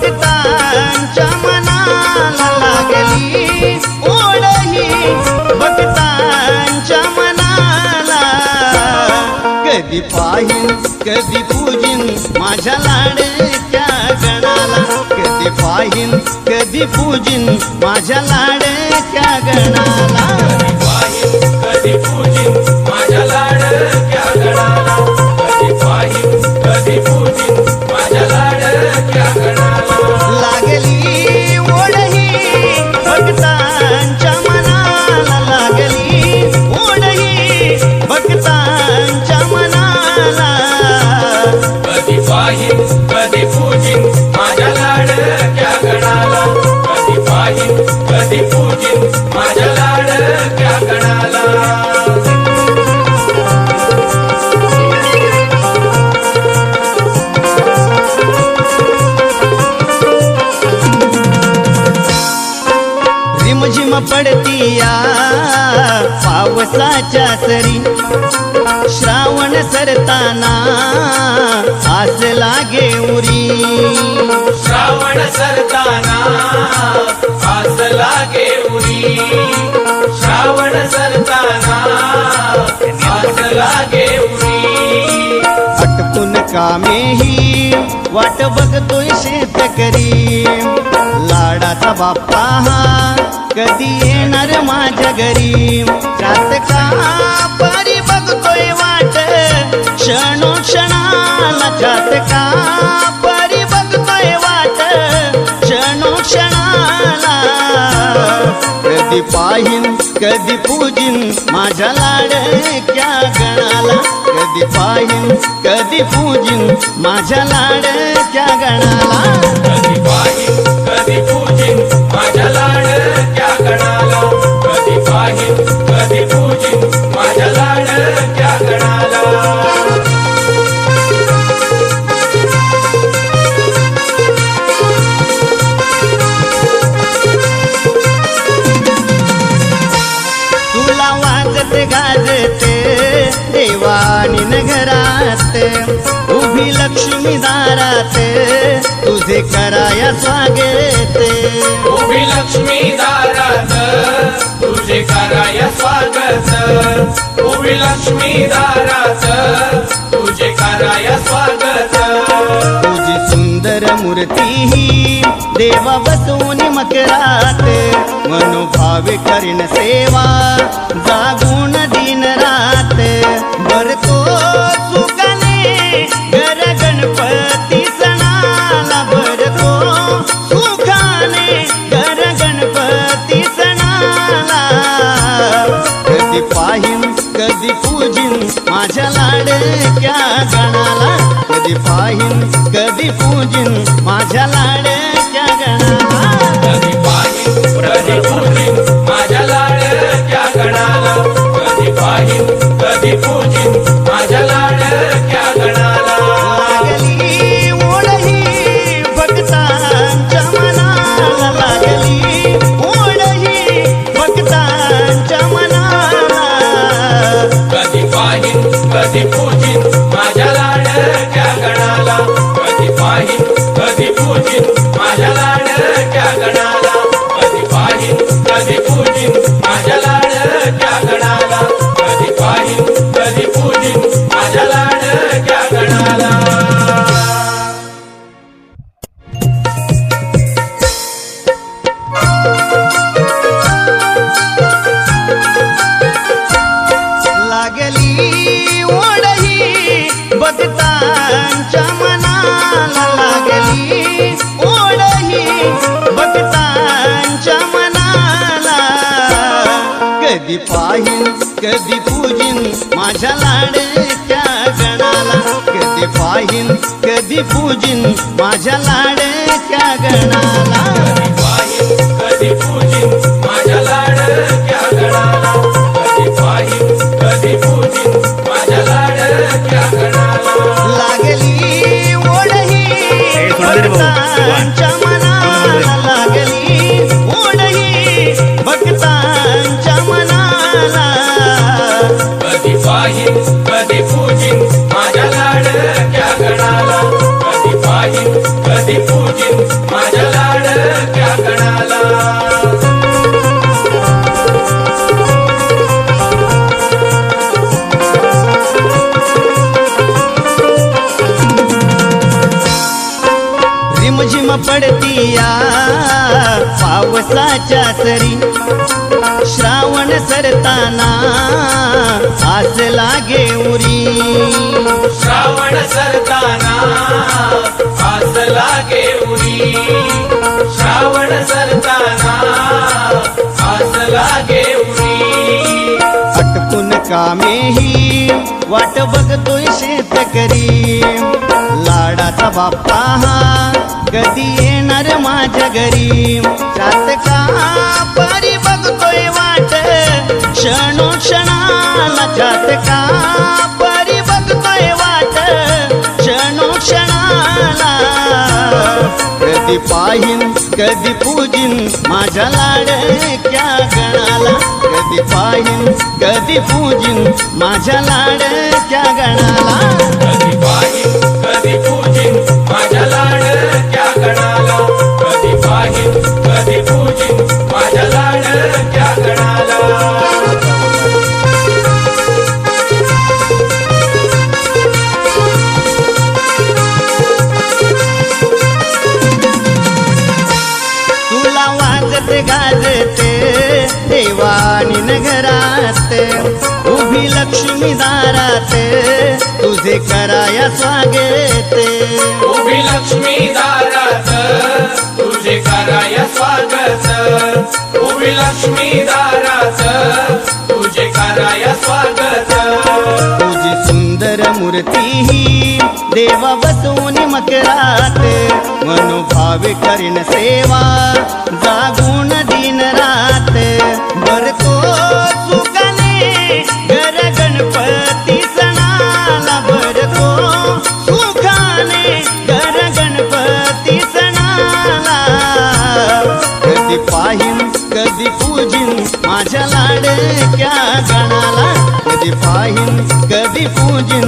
भक्तांच्या मनाला लागली. ओढही भक्तांच्या मनाला. कधी पाहिन कधी पूजिन माझ्या लाडक्या गणाला. कधी पाहिन कधी पूजिन माझ्या लाडक्या गणाला. पाहिन कधी पूजिन माझ्या लाडक्या माझ्या पडतीया. पावसाच्या सरी श्रावण सरताना आस लागे उरी. श्रावण सरताना आस लागे उरी. श्रावण सरताना आस लागे उरी. अटकून कामेही वाट बाप्पा हा कधी येणार माझ्या घरी? त्यात का परी बघतोय वाट क्षणोक्षणाला जात का परी बघतोय वाट क्षणोक्षणाला. कधी पाहिन कधी पूजिन माझ्या लाडक्या गणाला. कधी पाहिन कधी पूजिन माझ्या लाडक्या गणाला. कधी पाहिन कधी पूजिन माझ्या लाडक्या गणाला कधी पाहिन वाजत गाजत देवानी नगरात. उभी लक्ष्मी दारात तुझे कराया स्वागत. उभी लक्ष्मी दारात तुझे कराय स्वागत. उभी लक्ष्मी दारात तुझे कराय स्वागत. तुझी सुंदर मूर्ती ही देवा बसून मकरात. मनोभावे करीन सेवा जागून दिन रात. भरतो सुखाने घर गणपती सणाला भरतो. सुखाने घर गणपती सणाला. कधी पाहिन कधी पूजिन माझ्या लाडक्या गणाला. कधी पाहिन कधी पूजिन माझ्या लाडक्या गणाला पाहिन कधी पूजिन माझ्या लाडक्या गणाला. कधी पाहिन कधी पूजिन माझ्या लाडक्या गणाला. कधी पाहिन कधी पूजिन रिमझिम पडतीया पावसाच्या सरी. श्रावण सरताना आस लागे उरी. श्रावण सरताना आस लागे उरी. श्रावण सर कामेही वाट बघतोय शेतकरी. लाडाचा बाप्पा हा कधी येणार माझ्या घरी? त्यात का परी बघतोय वाट क्षणोक्षणाला त्यात का कधी पाहिन कधी पूजिन माझ्या लाडक्या गणाला? कधी पाहिन कधी पूजिन माझ्या लाडक्या गणाला? कधी पाहिन कधी पूजिन माझ्या लाडक्या गणाला? कधी पाहिन कधी पूजिन माझ्या लाडक्या दारात तुझे कराया स्वागत. उभी लक्ष्मी दारात तुझे कराय स्वागत. उभी लक्ष्मी दारात तुझे कराय स्वागत. तुझी सुंदर मूर्ती ही देवा बसवून मकरात. मनोभावे करीन सेवा जागून दिन रात. भरतो पूजिन